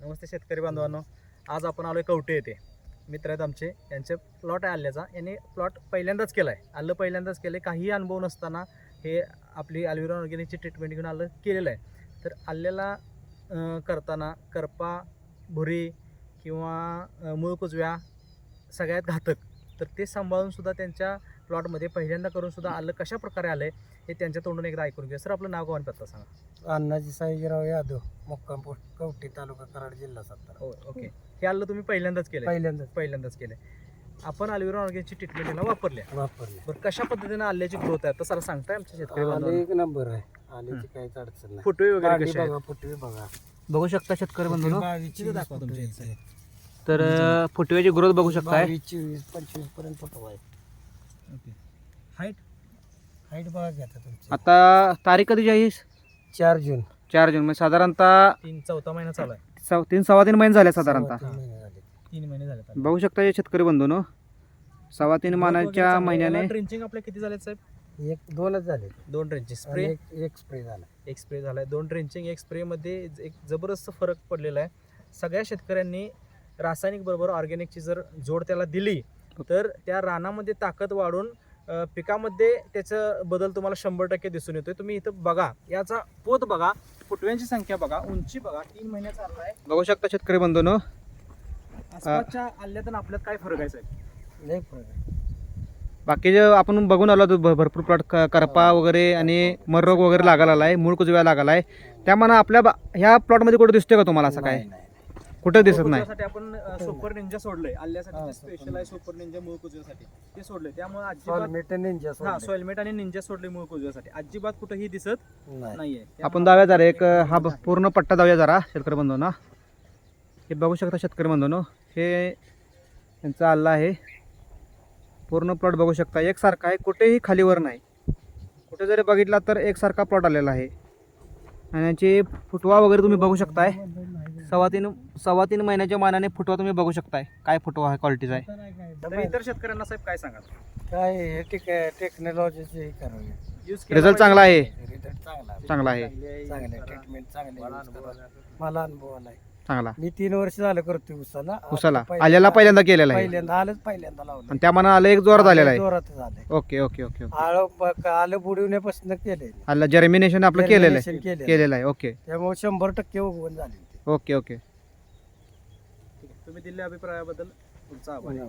नमस्ते शेतकरी बांधवांनो. आज आपण आलोय कवटे येथे. मित्र आहेत आमचे. यांचे प्लॉट आहे आल्याचा. यांनी प्लॉट पहिल्यांदाच केला आहे आलं पहिल्यांदाच केलं आहे काहीही अनुभव नसताना हे आपली अल्विरा ऑर्गॅनिकची ट्रीटमेंट घेऊन आलं केलेलं आहे. तर आल्याला करताना करपा भुरी किंवा मूळ कुजव्या सगळ्यात घातक. तर ते सांभाळून सुद्धा त्यांच्या प्लॉटमध्ये पहिल्यांदा करून सुद्धा आलं कशा प्रकारे आलं हे त्यांच्या तोंडून एकदा ऐकून घ्या सर आपलं नाव गावान पत्ता सांगा. अण्णाजी साईजीराव यादव मुक्काम पोस्ट कवठी तालुका कराड जिल्हा सातारा. हो ओके. हे आलं तुम्ही पहिल्यांदाच केलं पहिल्यांदाच. पहिल्यांदाच केलंय. आपण अल्विरा ऑर्गॅनिकची ट्रीटमेंट याला वापरल्या वापरले बरं कशा पद्धतीने आल्याची ग्रोथ आहे? तर सर सांगताय आमच्या शेतकरी आले बांधवांना? एक नंबर आहे. आल्याची काहीच अडचण नाही. फुटवे वगैरे आहेत? बघा फुटवी बघा. बघू शकता शेतकरी तिथं दाखवा तुमच्या इथे. तर फुटव्याची ग्रोथ बघू शकताय. बावीस चोवीस पंचवीसपर्यंत फुटवा आहे. ओके. हाईट हाईट बघा की आता तुमची. आता तारीख कधीची आहे चार जून. चार जून. म्हणजे साधारणतः तीन चौथा महिना चालू आहे. सव- तीन सव्वा तीन महिने झाले साधारणतः. तीन महिने झाले. तीन महिने झाले आता. बघू शकता हे शेतकरी बंधूनो. सव्वा तीन मानाच्या. महिन्याने. ड्रिंचिंग आपल्या किती झाले साहेब? एक दोनच झाले. दोन ड्रिंचिंग आणि स्प्रे एक एक स्प्रे झाला. एक स्प्रे झालाय. दोन ड्रिंचिंग एक स्प्रे मध्ये एक जबरदस्त फरक पडलेला आहे. सगळ्या शेतकऱ्यांनी रासायनिक बरोबर ऑर्गॅनिकची जर जोड त्याला दिली तर त्या रानामध्ये ताकद वाढून पिकामध्ये त्याचं बदल तुम्हाला शंभर टक्के दिसून येतोय. तुम्ही इथं बघा याचा पोत बघा फुटव्यांची संख्या बघा उंची बघा तीन महिन्याचा आला आहे. बघू शकता शेतकरी बंधूनो. आसपासच्या आल्यात आणि आपल्यात काय फरक आहे साहेब? लय फरक आहे. बाकीचे आपण बघून आलो भरपूर प्लॉट करपा वगैरे आणि मररोग वगैरे लागायला आलाय मूळ कुजव्या लागायला आहे त्यामुळे आपल्या बा- ह्या प्लॉटमध्ये कुठे दिसतोय का तुम्हाला असं काय? नाही, नाही. कुठं दिसत नाही. आपण सुपर निंजा सोडलंय. आल्यासाठी स्पेशल आहे सुपर निंजा मूळ कुजव्यासाठी ते सोडलंय. त्यामुळे अजिबात हा. सॉइलमेट आणि निंजा सोडले मूळ कुजव्यासाठी अजिबात कुठेही दिसत नाही. नाहीये. आपण जाऊया जरा एक हा पूर्ण पट्टा जाऊया जरा शेतकरी बंधूंना. हे बघू शकता शेतकरी बंधूंनो. हे त्यांचं आल्ला आहे. पूर्ण प्लॉट बघू शकता. एकसारखा आहे कुठेही खालीवर नाही. कुठे जरी बघितला तर एकसारखा प्लॉट आलेला आहे. आणि यांची फुटवा वगैरे तुम्ही बघू शकताय. सव्वा तीन सव्वा तीन महिन्याच्या मानाने फुटवा तुम्ही बघू शकताय. काय फुटवा आहे क्वालिटीचा आहे? तर इतर शेतकऱ्यांना साहेब काय सांगाल? काय हे टेक टेक्नॉलॉजीचे हे करावे यूज रिझल्ट चांगला आहे. रिझल्ट चांगला आहे. चांगला आहे. चांगले ट्रीटमेंट चांगले use करा. मला अनुभव आलाय चांगला. मी तीन वर्ष झालं करतोय उसाला उसाला आता आल्याला पहिल्यांदा केलेला आहे. पहिल्यांदा आलंच पहिल्यांदा लावलं आणि त्या मनानं आलं एक जोरात आलेला आहे. जोरात झालंय ओके ओके ओके ओके. आळं ब- आलं बुडवण्यापासून केले आलं जर्मिनेशन आपलं केलेलं आहे. केलेलं आहे. ओके. त्यामुळे शंभर टक्के उगवण झाले ओके ओके. तुम्ही दिलेल्या अभिप्रायाबद्दल तुमचा आभार. हो,